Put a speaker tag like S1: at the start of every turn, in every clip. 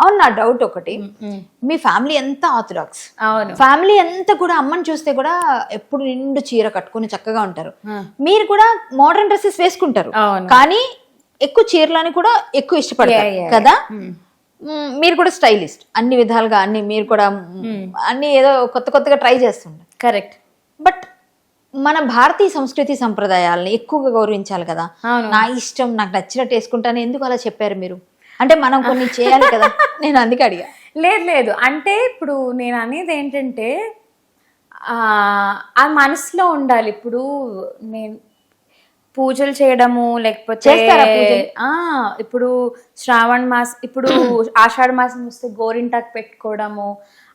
S1: అవును నా డౌట్ ఒకటి. మీ ఫ్యామిలీ ఎంత ఆర్థడాక్స్
S2: అవును.
S1: ఫ్యామిలీ అంతా కూడా అమ్మని చూస్తే కూడా ఎప్పుడు నిండు చీర కట్టుకొని చక్కగా ఉంటారు. మీరు కూడా మోడర్న్ డ్రెస్సెస్ వేసుకుంటారు. కానీ ఎక్కువ చీరలని కూడా ఎక్కువ ఇష్టపడతారు కదా? మీరు కూడా స్టైలిస్ట్ అన్ని విధాలుగా అన్ని మీరు కూడా అన్ని ఏదో కొత్త కొత్తగా ట్రై చేస్తుంటారు.
S2: కరెక్ట్
S1: బట్ మన భారతీయ సంస్కృతి సంప్రదాయాలని ఎక్కువగా గౌరవించాలి కదా. నా ఇష్టం నాకు నచ్చినట్టు వేసుకుంటాను. ఎందుకు అలా చెప్పారు మీరు? అంటే మనం కొన్ని చేయాలి కదా. నేను అందుకే అడిగా.
S2: లేదు లేదు. అంటే ఇప్పుడు నేను అనేది ఏంటంటే ఆ ఆ మనసులో ఉండాలి. ఇప్పుడు నేను పూజలు చేయడము లేకపోతే ఇప్పుడు శ్రావణ మాసం ఇప్పుడు ఆషాఢ మాసం వస్తే గోరింటాకు పెట్టుకోవడము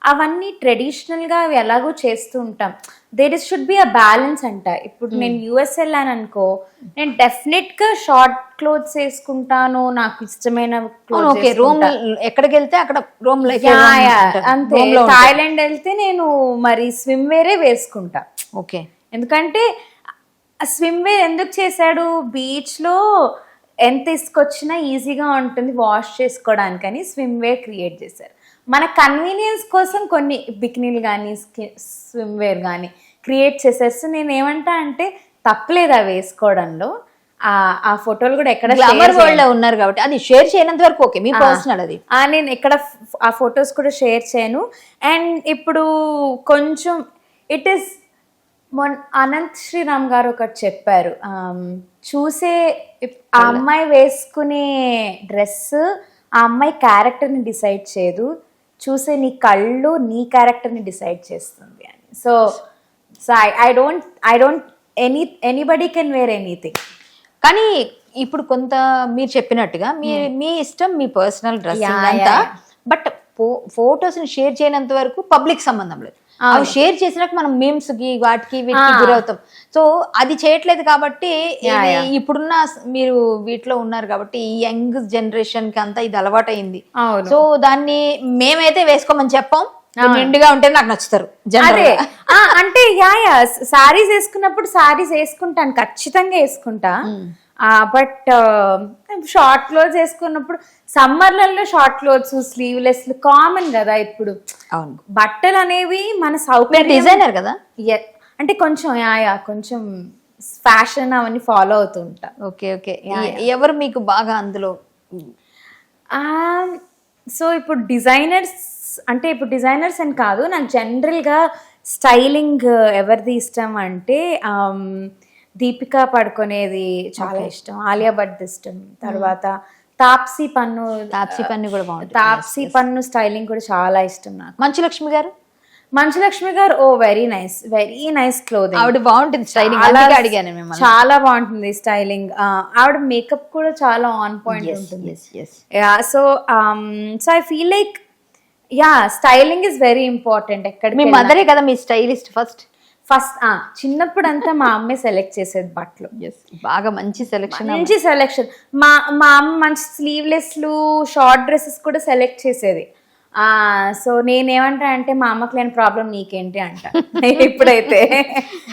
S2: అవన్నీ ట్రెడిషనల్గా అవి ఎలాగో చేస్తూ ఉంటాం. There is should be a balance అంట. ఇప్పుడు నేను యుఎస్ వెళ్ళాను అనుకో నేను డెఫినెట్గా షార్ట్ క్లోత్స్ వేసుకుంటాను నాకు ఇష్టమైన
S1: ఓకే రూమ్. ఎక్కడికి వెళ్తే అక్కడ రూమ్
S2: అంతే. థాయిలాండ్ వెళ్తే నేను మరి స్విమ్ వేరే వేసుకుంటా.
S1: ఓకే
S2: ఎందుకంటే స్విమ్ వేర్ ఎందుకు చేశాడు? బీచ్లో ఎంత ఇసుకొచ్చినా ఈజీగా ఉంటుంది వాష్ చేసుకోవడానికని స్విమ్ వేర్ క్రియేట్ చేశారు. మన కన్వీనియన్స్ కోసం కొన్ని బికినీలు కానీ స్విమ్ వేర్ కానీ క్రియేట్ సో నేను ఏమంటా అంటే తప్పలేదు అవి వేసుకోవడంలో. ఆ ఆ ఫోటోలు కూడా ఎక్కడ
S1: గ్లామర్ వరల్డ్లో ఉన్నారు కాబట్టి అది షేర్ చేయనంత వరకు ఓకే మీ పర్సనల్ అది.
S2: ఆ, నేను ఎక్కడ ఆ ఫొటోస్ కూడా షేర్ చేయను. అండ్ ఇప్పుడు కొంచెం ఇట్ ఈస్ మొన్ అనంత్ శ్రీరామ్ గారు ఒకటి చెప్పారు. చూసే ఆ అమ్మాయి వేసుకునే డ్రెస్ ఆ అమ్మాయి క్యారెక్టర్ని డిసైడ్ చేయదు. చూసే నీ కళ్ళు నీ క్యారెక్టర్ని డిసైడ్ చేస్తుంది అని. So so I I don't I don't any anybody can wear anything.
S1: కానీ ఇప్పుడు కొంత మీరు చెప్పినట్టుగా మీ మీ ఇష్టం మీ పర్సనల్
S2: Hmm. Yeah,
S1: అంతా బట్ ఫోటోస్ని షేర్ చేయనంత వరకు పబ్లిక్ సంబంధం లేదు. అవి షేర్ చేసినాక మనం మీమ్స్కి వాటికి వీటికి. గురవుతాం. సో అది చేయట్లేదు కాబట్టి. ఇప్పుడున్న మీరు వీటిలో ఉన్నారు కాబట్టి ఈ యంగ్ జనరేషన్కి అంతా ఇది అలవాటైంది సో దాన్ని మేమైతే వేసుకోమని చెప్పాం. నిండుగా ఉంటే నాకు నచ్చుతారు
S2: అంటే యా యా. సారీస్ వేసుకున్నప్పుడు సారీస్ వేసుకుంటాను ఖచ్చితంగా వేసుకుంటా. బట్ షార్ట్ క్లోత్స్ వేసుకున్నప్పుడు సమ్మర్లలో షార్ట్ క్లోత్స్ స్లీవ్లెస్ కామన్ కదా ఇప్పుడు.
S1: అవును.
S2: బట్టలు అనేవి మన సౌకర్యం
S1: డిజైనర్ కదా.
S2: అంటే కొంచెం యా యా కొంచెం ఫ్యాషన్ అవన్నీ ఫాలో అవుతూ ఉంటా.
S1: Okay okay. ఎవరు మీకు బాగా అందులో?
S2: సో ఇప్పుడు డిజైనర్స్ అంటే ఇప్పుడు డిజైనర్స్ అని కాదు నాకు జనరల్గా స్టైలింగ్ ఎవరిది ఇష్టం అంటే ఆమ్, దీపికా పడుకునేది చాలా ఇష్టం. ఆలియా భట్ ఇష్టం తర్వాత తాప్సీ పన్ను
S1: తాప్సీ పన్ను కూడా బాగుంటుంది.
S2: తాప్సీ పన్ను స్టైలింగ్ కూడా చాలా ఇష్టం నాకు.
S1: Manchu Lakshmi garu?
S2: Manchu Lakshmi garu oh very nice very nice clothing.
S1: ఆవిడ బాగుంటుంది స్టైలింగ్. అడిగాను మిమ్మల్ని.
S2: చాలా బాగుంటుంది స్టైలింగ్. ఆవిడ మేకప్ కూడా చాలా ఆన్ పాయింట్ ఉంటుంది. So so I feel like yeah styling is very important ఎక్కడ
S1: మీ మదరే కదా మీ స్టైలిస్ట్ ఫస్ట్.
S2: ఫస్ట్ చిన్నప్పుడు అంతా మా అమ్మే సెలెక్ట్ చేసేది బట్టలు.
S1: బాగా మంచి సెలెక్షన్
S2: మంచి సెలెక్షన్ మా మా అమ్మ మంచి స్లీవ్లెస్లు షార్ట్ డ్రెస్సెస్ కూడా సెలెక్ట్ చేసేది. సో నేనేమంటా అంటే మా అమ్మకి లేని ప్రాబ్లం నీకేంటి అంట. ఇప్పుడైతే.